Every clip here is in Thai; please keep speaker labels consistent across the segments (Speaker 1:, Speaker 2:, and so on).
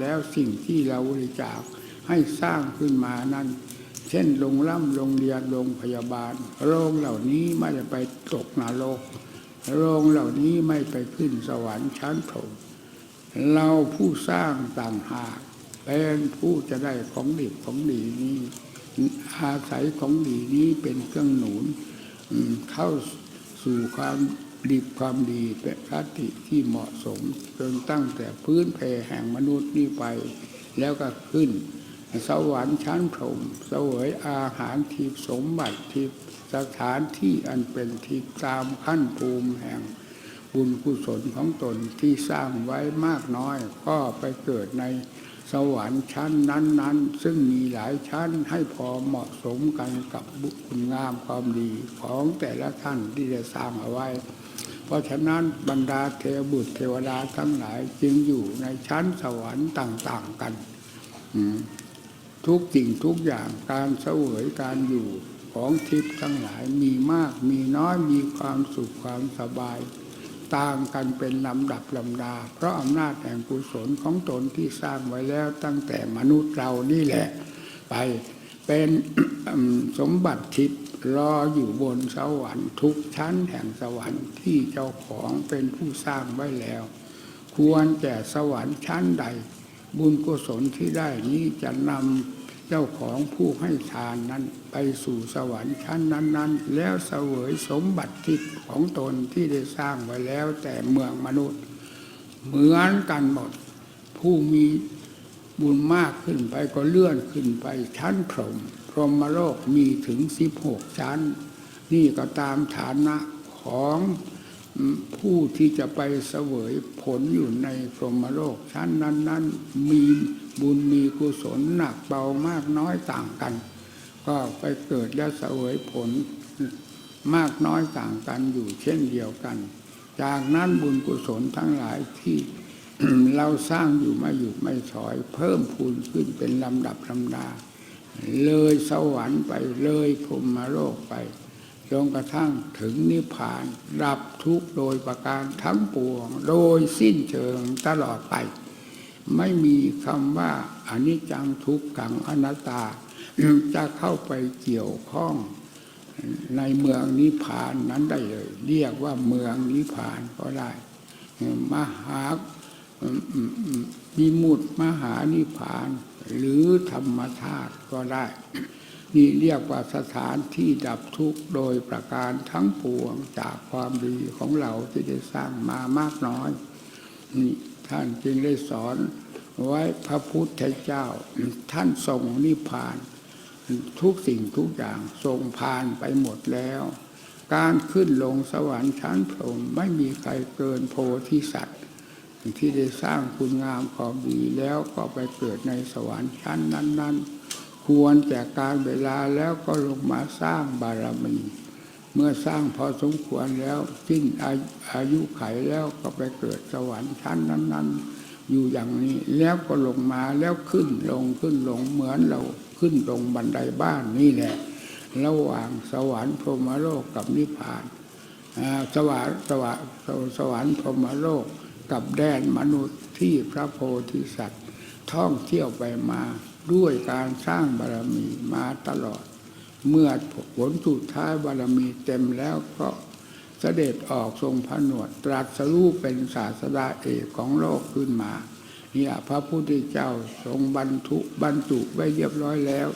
Speaker 1: แล้วสิ่งที่เราบริจาคให้สร้างขึ้นมานั้น เช่นโรงร่ำโรงเรียนโรงพยาบาล โรงเหล่านี้ไม่ได้ไปตกนรกโรงเหล่านี้ไม่ไปขึ้นสวรรค์ชั้นพรมเราผู้สร้างต่างหากเป็นผู้จะได้ของดีของดีนี้อาศัยของดีนี้เป็นเครื่องหนุนเข้าสู่ความ ดีความดีเป็นคติที่เหมาะสมจนตั้งแต่พื้นเพแห่งมนุษย์นี่ไป แล้วก็ขึ้น สวรรค์ชั้นพรหมเสวยอาหารทิพสมบัติทิพสถานที่อันเป็นทิพตามขั้นภูมิแห่งบุญกุศลของตนที่สร้างไว้มากน้อย ก็ไปเกิดใน สวรรค์ชั้นนั้น ๆ ซึ่งมีหลายชั้นให้พอเหมาะสมกันกับบุญคุณงามความดีของแต่ละท่านที่ได้สร้างเอาไว้ เพราะฉะนั้นบรรดาเทวบุตรเทวดาทั้งหลายจึงอยู่ในชั้นสวรรค์ต่าง ๆ กันทุกสิ่งทุกอย่างการเสวยการอยู่ของทิพย์ทั้งหลายมีมากมีน้อยมีความสุขความสบาย ต่างกันเป็นลำดับลำดา เพราะอำนาจแห่งกุศลของตนที่สร้างไว้แล้วตั้งแต่มนุษย์เรานี่แหละ ไปเป็นสมบัติทิพย์รออยู่บนสวรรค์ทุกชั้นแห่งสวรรค์ที่เจ้าของเป็นผู้สร้างไว้แล้ว ควรแก่สวรรค์ชั้นใด บุญกุศลที่ได้นี้จะนำ เจ้าของผู้ให้ทานนั้นไปสู่สวรรค์ชั้นนั้น ๆ แล้วเสวยสมบัติทิพย์ของตนที่ได้สร้างไว้แล้วแต่เมืองมนุษย์ เหมือนกันหมด ผู้มีบุญมากขึ้นไปก็เลื่อนขึ้นไปชั้นพรหมพรหมโลกมีถึงสิบหกชั้น นี่ก็ตามฐานะของ ผู้ที่จะไปเสวยผลอยู่ในพรหมโลกชั้นนั้น ๆ มีบุญมีกุศลหนักเบามากน้อยต่างกัน ก็ไปเกิดและเสวยผลมากน้อยต่างกันอยู่เช่นเดียวกัน จากนั้นบุญกุศลทั้งหลายที่เราสร้างอยู่ไม่หยุดไม่ถอย เพิ่มพูนขึ้นเป็นลำดับลำดา เลยสวรรค์ไปเลยพรหมโลกไป จนกระทั่งถึงนิพพานดับทุกโดยประการทั้งปวง โดยสิ้นเชิงตลอดไป ไม่มีคำว่าอนิจจังทุกขังอนัตตา จะเข้าไปเกี่ยวข้องในเมืองนิพพานนั้นได้เลย เรียกว่าเมืองนิพพานก็ได้ มหามีมุดมหานิพพาน หรือธรรมธาตุก็ได้ นี่เรียกว่าสถานที่ดับทุกข์โดยประการทั้งปวงจากความดีของเราที่ได้สร้างมามากน้อยนี่ท่านจึงได้สอนไว้พระพุทธเจ้า ท่านทรงนิพพาน ทุกสิ่งทุกอย่างทรงผ่านไปหมดแล้ว การขึ้นลงสวรรค์ชั้นพรหมไม่มีใครเกินโพธิสัตว์ที่ได้สร้างคุณงามความดีแล้วก็ไปเกิดในสวรรค์ชั้นนั้น ๆ ควรแก่การเวลาแล้วก็ลงมาสร้างบารมี เมื่อสร้างพอสมควรแล้วสิ้นอาอายุไขแล้วก็ไปเกิดสวรรค์ชั้นนั้น ๆ อยู่อย่างนี้แล้วก็ลงมาแล้วขึ้นลงขึ้นลงเหมือนเราขึ้นลงบันไดบ้านนี่แหละ ระหว่างสวรรค์พรหมโลกกับนิพพานสวรรค์สวรรค์สวรรค์พรหมโลกกับแดนมนุษย์ที่พระโพธิสัตว์ท่องเที่ยวไปมา ด้วยการสร้างบารมีมาตลอด เมื่อผลสุดท้ายบารมีเต็มแล้วก็เสด็จออกทรงผนวด ตรัสรู้เป็นศาสดาเอกของโลกขึ้นมาเนี่ยพระพุทธเจ้าทรงบรรทุบรรจุไว้เรียบร้อยแล้ว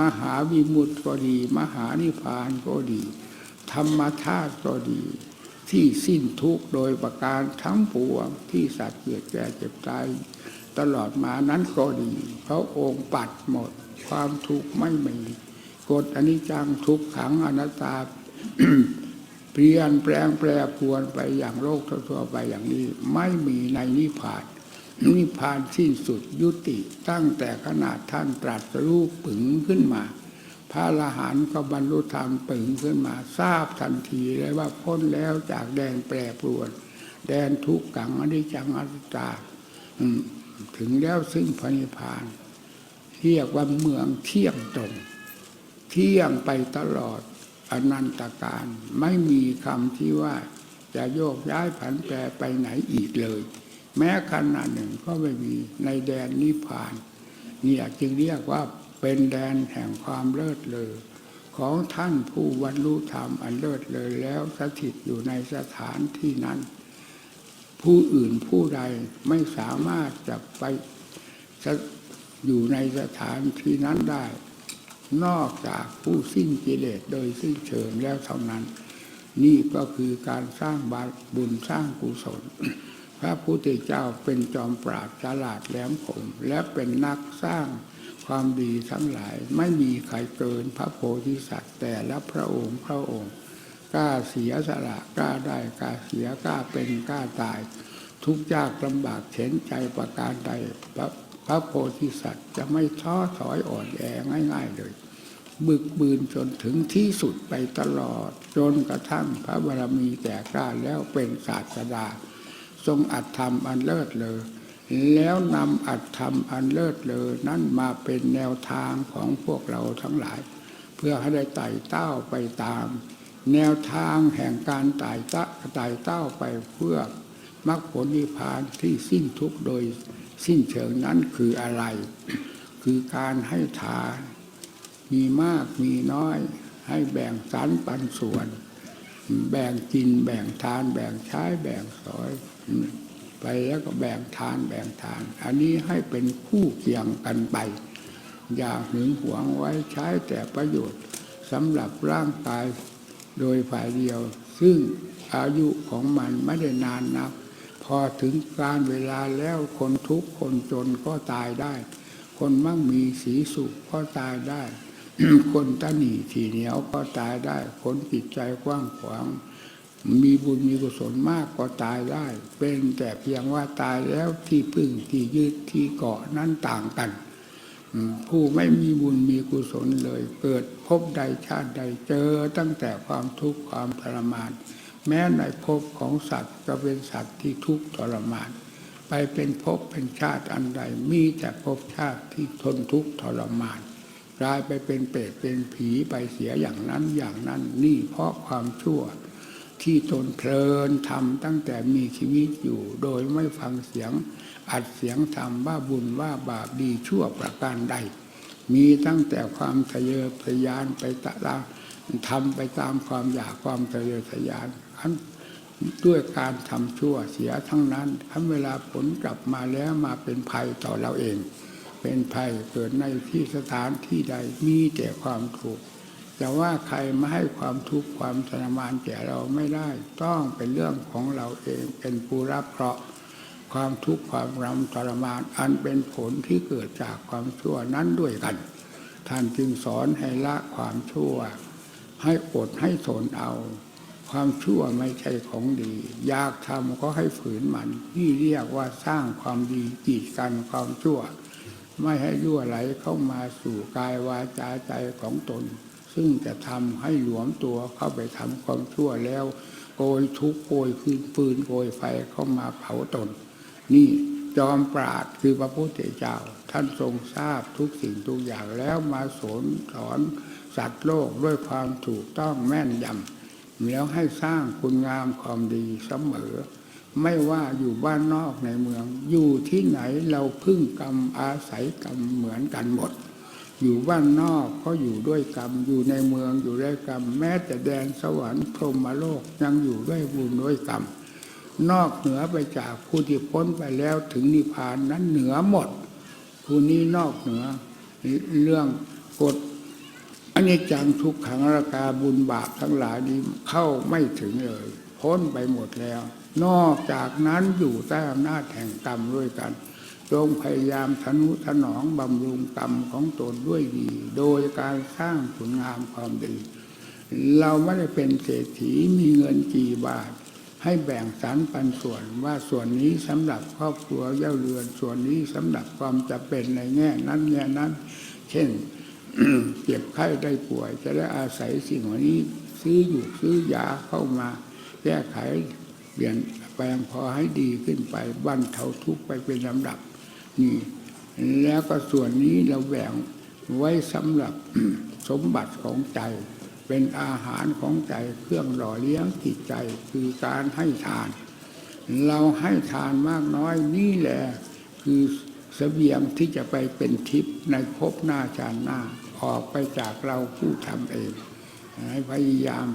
Speaker 1: มหาวิมุตติก็ดี มหานิพพานก็ดี ธรรมธาตุก็ดี ที่สิ้นทุกโดยประการทั้งปวงที่สัตว์เกิดแก่เจ็บตาย ตลอดมานั้นก็ดีพระองค์ปัดหมด ความทุกข์ไม่มีกฎอนิจจังทุกขังอนัตตาเปลี่ยนแปลงแปรปรวนไปอย่างโลกทั่วไปอย่างนี้ ไม่มีในนิพพานนิพพานสิ้นสุดยุติตั้งแต่ขนาดท่านตรัสรู้ปึงขึ้นมา พระอรหันต์ก็บรรลุธรรมปึงขึ้นมา ทราบทันทีเลยว่าพ้นแล้วจากแดนแปรปรวน แดนทุกขังอนิจจังอนัตตา ถึงแล้วซึ่งพระนิพพาน เรียกว่าเมืองเที่ยงตรง เที่ยงไปตลอดอนันตการไม่มีคำที่ว่าจะโยกย้ายผันแปรไปไหนอีกเลย แม้ขณะหนึ่งก็ไม่มีในแดนนิพพานเนี่ยจึงเรียกว่าเป็นแดนแห่งความเลิศเลอของท่านผู้บรรลุธรรมอันเลิศเลยแล้วสถิตอยู่ในสถานที่นั้น ผู้อื่นผู้ใดไม่สามารถจะไปจะอยู่ในสถานที่นั้นได้ นอกจากผู้สิ้นกิเลสโดยสิ้นเชิงแล้วเท่านั้น นี่ก็คือการสร้างบาบุญสร้างกุศล พระพุทธเจ้าเป็นจอมปราดฉลาดแหลมคมและเป็นนักสร้างความดีทั้งหลายไม่มีใครเกินพระโพธิสัตว์แต่ละพระองค์พระองค์ กล้าเสียสละกล้าได้กล้าเสียกล้าเป็นกล้าตาย ทุกยากลำบากเข็นใจประการใดพระพระโพธิสัตว์จะไม่ท้อถอยอ่อนแอง่าย ๆ เลยบึกบืนจนถึงที่สุดไปตลอด จนกระทั่งพระบารมีแก่กล้าแล้วเป็นศาสดา ทรงอัดธรรมอันเลิศเลยแล้วนำอัดธรรมอันเลิศเลยนั้นมาเป็นแนวทางของพวกเราทั้งหลาย เพื่อให้ได้ไต่เต้าไปตาม แนวทางแห่งการไต่ตะไต่เต้าไปเพื่อมรรคผลนิพพานที่สิ้นทุกโดยสิ้นเชิงนั้นคืออะไร คือการให้ทาน มีมากมีน้อย ให้แบ่งสรรปันส่วน แบ่งกินแบ่งทาน แบ่งใช้แบ่งสอย ไปแล้วก็แบ่งทานแบ่งทาน อันนี้ให้เป็นคู่เคียงกันไป อย่าหึงหวงไว้ใช้แต่ประโยชน์สำหรับร่างกาย โดยฝ่ายเดียว ซึ่งอายุของมันไม่ได้นานนัก พอถึงการเวลาแล้วคนทุกข์คนจนก็ตายได้ คนมั่งมีสีสุขก็ตายได้ คนตะหนีทีเหนียวก็ตายได้ คนจิตใจกว้างขวางมีบุญมีกุศลมากก็ตายได้ เป็นแต่เพียงว่าตายแล้วที่พึ่งที่ยึดที่เกาะนั้นต่างกัน ผู้ไม่มีบุญมีกุศลเลย เกิดพบใดชาติใดเจอตั้งแต่ความทุกข์ความทรมาน แม้ในภพของสัตว์ก็เป็นสัตว์ที่ทุกข์ทรมาน ไปเป็นภพเป็นชาติอันใดมีแต่ภพชาติที่ทนทุกข์ทรมานกลายไปเป็นเปรตเป็นผีไปเสียอย่างนั้นอย่างนั้นนี่เพราะความชั่ว ที่ตนเพลินทำตั้งแต่มีชีวิตอยู่โดยไม่ฟังเสียง อัดเสียงธรรมว่าบุญว่าบาปดีชั่วประการใด มีตั้งแต่ความทะเยอทะยานไปตะลาทำไปตามความอยากความทะเยอทะยานอันด้วยการทำชั่วเสียทั้งนั้นทั้งเวลาผลกลับมาแล้วมาเป็นภัยต่อเราเอง เป็นภัยเกิดในที่สถานที่ใดมีแต่ความถูกข์ จะว่าใครมาให้ความทุกข์ความทรมานแก่เราไม่ได้ ต้องเป็นเรื่องของเราเองเป็นผู้รับเคราะห์ความทุกข์ความรำทรมาน อันเป็นผลที่เกิดจากความชั่วนั้นด้วยกัน ท่านจึงสอนให้ละความชั่ว ให้อดให้ทนเอา ความชั่วไม่ใช่ของดี อยากทำก็ให้ฝืนมันนี่เรียกว่าสร้างความดีกีดกันความชั่ว ไม่ให้ยั่วไหลเข้ามาสู่กายวาจาใจของตน ซึ่งจะทำให้หลวมตัวเข้าไปทำความชั่วแล้ว โกยทุกโกยคืนฟืนโกยไฟเข้ามาเผาตน นี่จอมปราดคือพระพุทธเจ้า ท่านทรงทราบทุกสิ่งทุกอย่างแล้วมาสอนสอนสัตว์โลกด้วยความถูกต้องแม่นยำแล้วให้สร้างคุณงามความดีเสมอ ไม่ว่าอยู่บ้านนอกในเมือง อยู่ที่ไหนเราพึ่งกรรมอาศัยกรรมเหมือนกันหมด อยู่บ้านนอกก็อยู่ด้วยกรรม อยู่ในเมืองอยู่ด้วยกรรม แม้แต่แดนสวรรค์พรหมโลกยังอยู่ด้วยบุญด้วยกรรม นอกเหนือไปจากผู้ที่พ้นไปแล้วถึงนิพพานนั้นเหนือหมด ผู้นี้นอกเหนือเรื่องกฎอันนี้จังทุกขังราคาบุญบาปทั้งหลายนี้เข้าไม่ถึงเลย พ้นไปหมดแล้ว นอกจากนั้นอยู่ใต้อำนาจแห่งกรรมด้วยกัน จงพยายามทนุถนองบำรุงกรรมของตนด้วยดี โดยการสร้างผลงามความดี เราไม่ได้เป็นเศรษฐีมีเงินกี่บาท ให้แบ่งสรรปันส่วนว่าส่วนนี้สำหรับครอบครัวเย่าเรือนส่วนนี้สำหรับความจะเป็นในแง่นั้นแง่นั้น เช่นเจ็บไข้ได้ป่วย จะได้อาศัยสิ่งเหล่านี้ซื้ออยู่ซื้อยาเข้ามา แก้ไขเปลี่ยนแปลงพอให้ดีขึ้นไปบรรเทาทุกข์ไปเป็นลำดับ นี่ แล้วก็ส่วนนี้เราแบ่งไว้สำหรับสมบัติของใจ เป็นอาหารของใจเครื่องหล่อเลี้ยงจิตใจคือการให้ทาน เราให้ทานมากน้อยนี่แหละคือเสบียงที่จะไปเป็นทิพย์ในภพหน้าชาติหน้าออกไปจากเราผู้ทำเองให้พยายาม